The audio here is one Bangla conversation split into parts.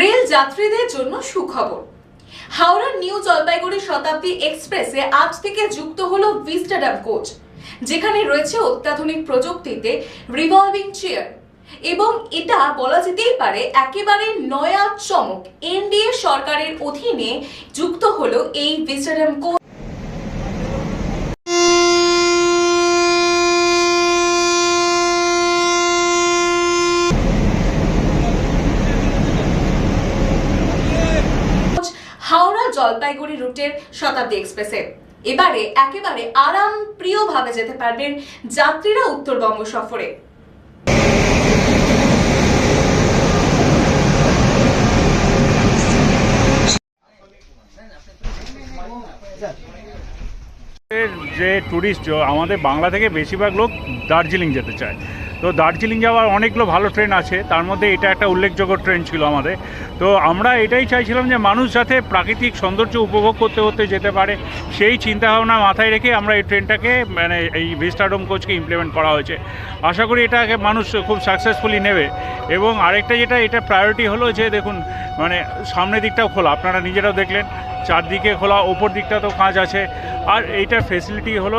রেল যাত্রীদের জন্য সুখবর। হাওড়ার নিউ জলপাইগুড়ি শতাব্দী এক্সপ্রেসে আজ থেকে যুক্ত হলো ভিস্টাডাম কোচ, যেখানে রয়েছে অত্যাধুনিক প্রযুক্তিতে রিভলভিং চেয়ার এবং এটা বলা যেতেই পারে একেবারে নয়া চমক। এনডিএ সরকারের অধীনে যুক্ত হলো এই ভিস্টাডাম কোচ জলপাইগুড়ি রুটের শতাব্দী এক্সপ্রেসে। এবারে একেবারে আরাম প্রিয়ভাবে যেতে পারবেন যাত্রীরা উত্তরবঙ্গ সফরে। যে ট্যুরিস্ট আমাদের বাংলা থেকে বেশিরভাগ লোক দার্জিলিং যেতে চায়। তো দার্জিলিং যাওয়ার অনেকগুলো ভালো ট্রেন আছে। তার মধ্যে এটা একটা উল্লেখযোগ্য ট্রেন ছিল আমাদের। তো আমরা এটাই চাইছিলাম যে মানুষ যাতে প্রাকৃতিক সৌন্দর্য উপভোগ করতে করতে যেতে পারে, সেই চিন্তাভাবনা মাথায় রেখে আমরা এই ট্রেনটাকে মানে এই ভিস্টাডোম কোচকে ইমপ্লিমেন্ট করা হয়েছে। আশা করি এটাকে মানুষ খুব সাকসেসফুলি নেবে। এবং আরেকটা যেটা, এটা প্রায়োরিটি হলো যে দেখুন মানে সামনের দিকটাও খোলা। আপনারা নিজেরাও দেখলেন, চারদিকে খোলা, ওপর দিকটা তো কাজ আছে। আর এইটার ফেসিলিটি হলো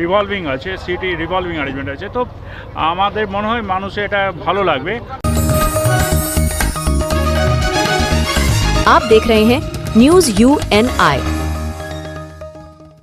রিভলভিং আছে সিটি রিভলভিং অ্যারেঞ্জমেন্ট আছে। তো আমাদের মনে হয় মানুষের এটা ভালো লাগবে आप देख रहे हैं न्यूज यू एन आई